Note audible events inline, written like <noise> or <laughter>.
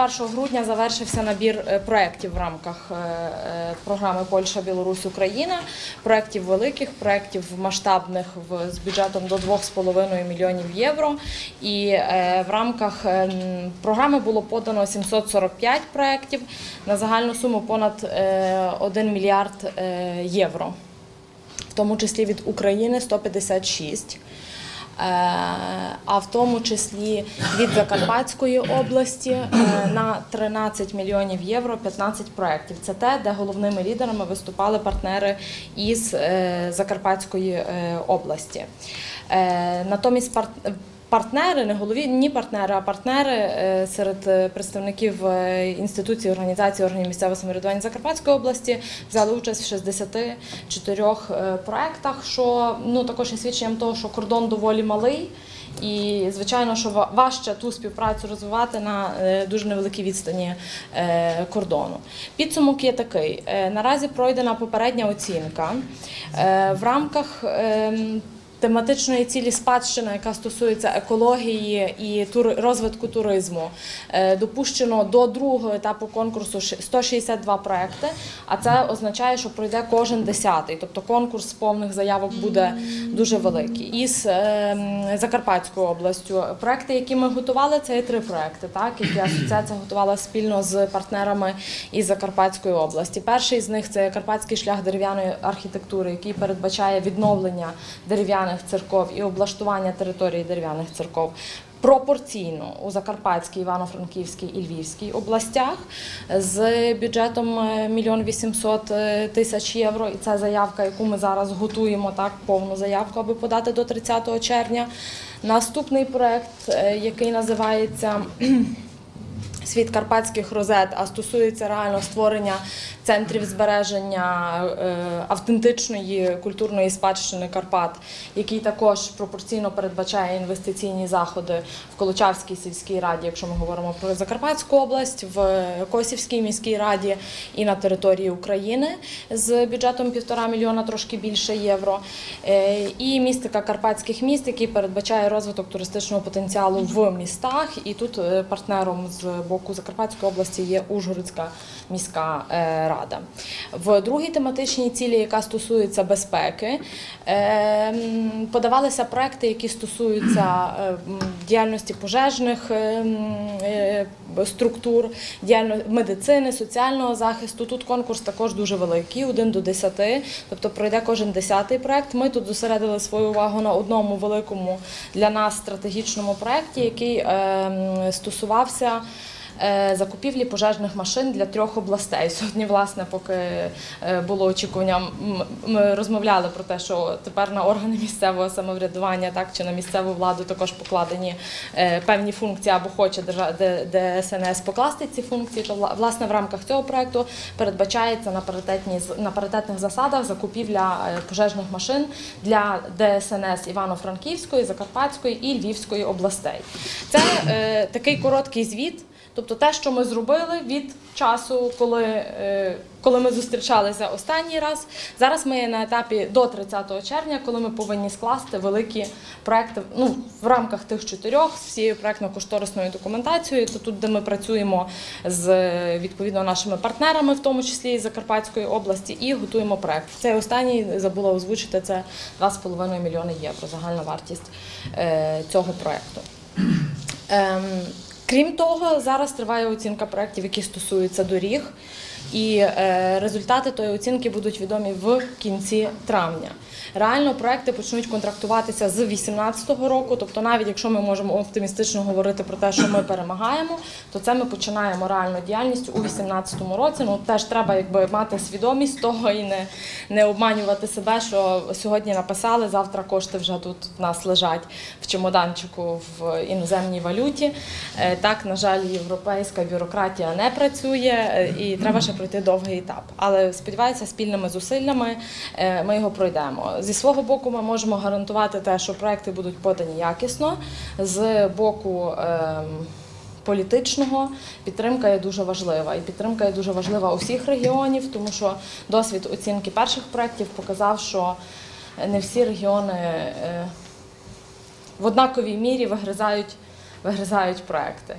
21 грудня завершився набір е, проєктів в рамках е, е, програми Польща, Білорусь, Україна. Проєктів великих, проєктів масштабних з бюджетом до 2,5 мільйонів євро. І в рамках програми було подано 745 проєктів на загальну суму понад е, 1 мільярд євро, в тому числі від України 156. Е, а в тому числі від Закарпатської області е, на 13 мільйонів євро 15 проєктів. Це те, де головними лідерами виступали партнери із е, Закарпатської області. Натомість Партнери, не голові, ні партнери, а партнери е, серед е, представників е, інституцій, організацій, органів місцевого самоврядування Закарпатської області взяли участь в 64 е, проектах, що ну також є свідченням того, що кордон доволі малий. І звичайно, що важче ту співпрацю розвивати на дуже невеликій відстані кордону. Підсумок є такий: наразі пройдена попередня оцінка в рамках. Ем, Тематичної цілі спадщина, яка стосується екології і розвитку туризму, Е, допущено до другого етапу конкурсу ши- 162 проекти. А це означає, що пройде кожен десятий. Тобто конкурс повних заявок буде дуже великий. Із е, Закарпатською областю проекти, які ми готували, це є три проекти, так які асоціація готувала спільно з партнерами із Закарпатської області. Перший з них це Карпатський шлях дерев'яної архітектури, який передбачає відновлення дерев'яних церков і облаштування території дерев'яних церков. Пропорційно у Закарпатській, Івано-Франківській і Львівській областях з бюджетом е, мільйон вісімсот е, тисяч євро. І це заявка, яку ми зараз готуємо, так повну заявку, аби подати до 30 червня. Наступний проект, е, який називається світ карпатських розет, а стосується реально створення центрів збереження е, автентичної культурної спадщини Карпат, який також пропорційно передбачає інвестиційні заходи в Колочавській сільській раді, якщо ми говоримо про Закарпатську область, в Косівській міській раді і на території України з бюджетом півтора мільйона, трошки більше євро. Е, І містика карпатських міст, який передбачає розвиток туристичного потенціалу в містах. І тут е, партнером з боку Закарпатської області є Ужгородська міська е, рада. В другій тематичній цілі, яка стосується безпеки, е, подавалися проекти, які стосуються е, діяльності пожежних структур, медицини, соціального захисту. Тут конкурс також дуже великий, 1 до 10, тобто пройде кожен десятий проект. Ми тут зосередили свою увагу на одному великому для нас стратегічному проекті, який стосувався. Е, Закупівлі пожежних машин для трьох областей. <laughs> Сьогодні, власне, поки е, було очікування, ми розмовляли про те, що тепер на органи місцевого самоврядування, так чи на місцеву владу також покладені е, певні функції або хоче ДСНС покласти ці функції. То вла- власне в рамках цього проекту передбачається на паритетній з- на паритетних засадах закупівля пожежних машин для ДСНС Івано-Франківської, Закарпатської і Львівської областей. Це е, такий короткий звіт. Тобто те, що ми зробили від часу, коли, е, коли ми зустрічалися останній раз. Зараз ми на етапі до 30 червня, коли ми повинні скласти великі проекти ну, в рамках тих чотирьох з всією проектно-кошторисною документацією. Це тут, де ми працюємо з відповідно нашими партнерами, в тому числі із Закарпатської області, і готуємо проект. Цей останній забула озвучити це 2,5 мільйони євро. Загальна вартість е, цього проекту. Крім того, зараз триває оцінка проєктів, які стосуються доріг, і е, результати тої оцінки будуть відомі в кінці травня. Реально проекти почнуть контрактуватися з 2018 року. Тобто, навіть якщо ми можемо оптимістично говорити про те, що ми перемагаємо, то це ми починаємо реальну діяльність у 2018 році. Ну теж треба якби мати свідомість того і не, не обманювати себе, що сьогодні написали, завтра кошти вже тут в нас лежать в чемоданчику в іноземній валюті. Е, Так, на жаль, європейська бюрократія не працює е, і треба ще пройти довгий етап. Але сподіваюся, спільними зусиллями е, ми його пройдемо. Зі свого боку, ми можемо гарантувати те, що проекти будуть подані якісно. З боку ем, політичного підтримка є дуже важлива. І підтримка є дуже важлива усіх регіонів, тому що досвід оцінки перших проєктів показав, що не всі регіони е, в однаковій мірі вигризають, вигризають проекти.